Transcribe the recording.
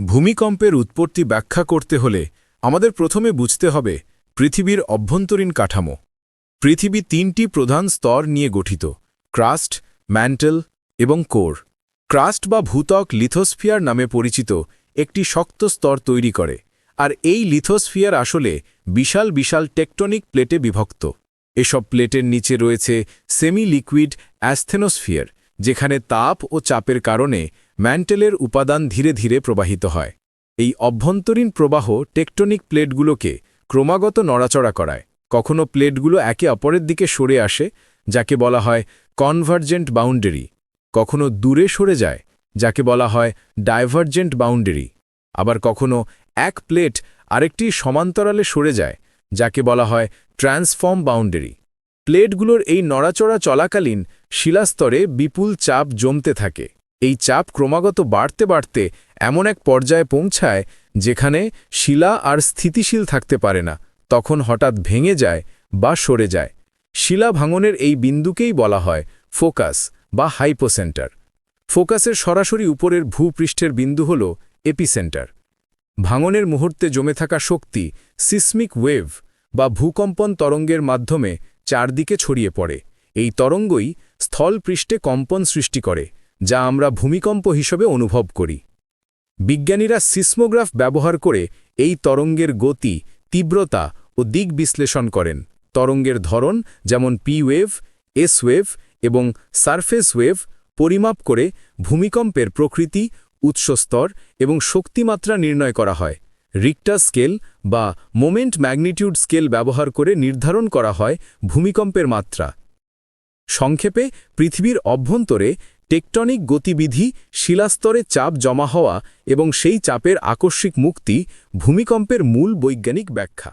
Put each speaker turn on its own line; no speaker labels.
ভূমিকম্পের উৎপত্তি ব্যাখ্যা করতে হলে আমাদের প্রথমে বুঝতে হবে পৃথিবীর অভ্যন্তরীণ কাঠামো। পৃথিবী তিনটি প্রধান স্তর নিয়ে গঠিত, ক্রাস্ট, ম্যান্টেল এবং কোর। ক্রাস্ট বা ভূতক লিথোস্ফিয়ার নামে পরিচিত একটি শক্ত স্তর তৈরি করে, আর এই লিথোস্ফিয়ার আসলে বিশাল বিশাল টেকটনিক প্লেটে বিভক্ত। এসব প্লেটের নিচে রয়েছে সেমি লিকুইড অ্যাস্থেনোস্ফিয়ার। যেখানে তাপ ও চাপের কারণে ম্যান্টেলের উপাদান ধীরে ধীরে প্রবাহিত হয়। এই অভ্যন্তরীণ প্রবাহ টেকটনিক প্লেটগুলোকে ক্রমাগত নড়াচড়া করায়। কখনো প্লেটগুলো একে অপরের দিকে সরে আসে, যাকে বলা হয় কনভার্জেন্ট বাউন্ডারি। কখনো দূরে সরে যায়, যাকে বলা হয় ডাইভার্জেন্ট বাউন্ডারি। আবার কখনো এক প্লেট আরেকটি সমান্তরালে সরে যায়, যাকে বলা হয় ট্রান্সফর্ম বাউন্ডারি। প্লেটগুলোর এই নড়াচড়া চলাকালীন শিলাস্তরে বিপুল চাপ জমতে থাকে। এই চাপ ক্রমাগত বাড়তে বাড়তে এমন এক পর্যায়ে পৌঁছায় যেখানে শিলা আর স্থিতিশীল থাকতে পারে না, তখন হঠাৎ ভেঙে যায় বা সরে যায়। শিলা ভাঙনের এই বিন্দুকেই বলা হয় ফোকাস বা হাইপোসেন্টার। ফোকাসের সরাসরি উপরের ভূপৃষ্ঠের বিন্দু হল এপিসেন্টার। ভাঙনের মুহূর্তে জমে থাকা শক্তি সিসমিক ওয়েভ বা ভূকম্পন তরঙ্গের মাধ্যমে চারদিকে ছড়িয়ে পড়ে। এই তরঙ্গই স্থলপৃষ্ঠে কম্পন সৃষ্টি করে, যা আমরা ভূমিকম্প হিসেবে অনুভব করি। বিজ্ঞানীরা সিসমোগ্রাফ ব্যবহার করে এই তরঙ্গের গতি, তীব্রতা ও দিক বিশ্লেষণ করেন। তরঙ্গের ধরন যেমন পি ওয়েভ এস ওয়েভ এবং সারফেস ওয়েভ পরিমাপ করে ভূমিকম্পের প্রকৃতি উৎসস্তর এবং শক্তিমাত্রা নির্ণয় করা হয়। রিক্টার স্কেল বা মোমেন্ট ম্যাগনিটিউড স্কেল ব্যবহার করে নির্ধারণ করা হয় ভূমিকম্পের মাত্রা। সংক্ষেপে, পৃথিবীর অভ্যন্তরে টেকটনিক গতিবিধি শিলাস্তরে চাপ জমা হওয়া এবং সেই চাপের আকস্মিক মুক্তি ভূমিকম্পের মূল বৈজ্ঞানিক ব্যাখ্যা।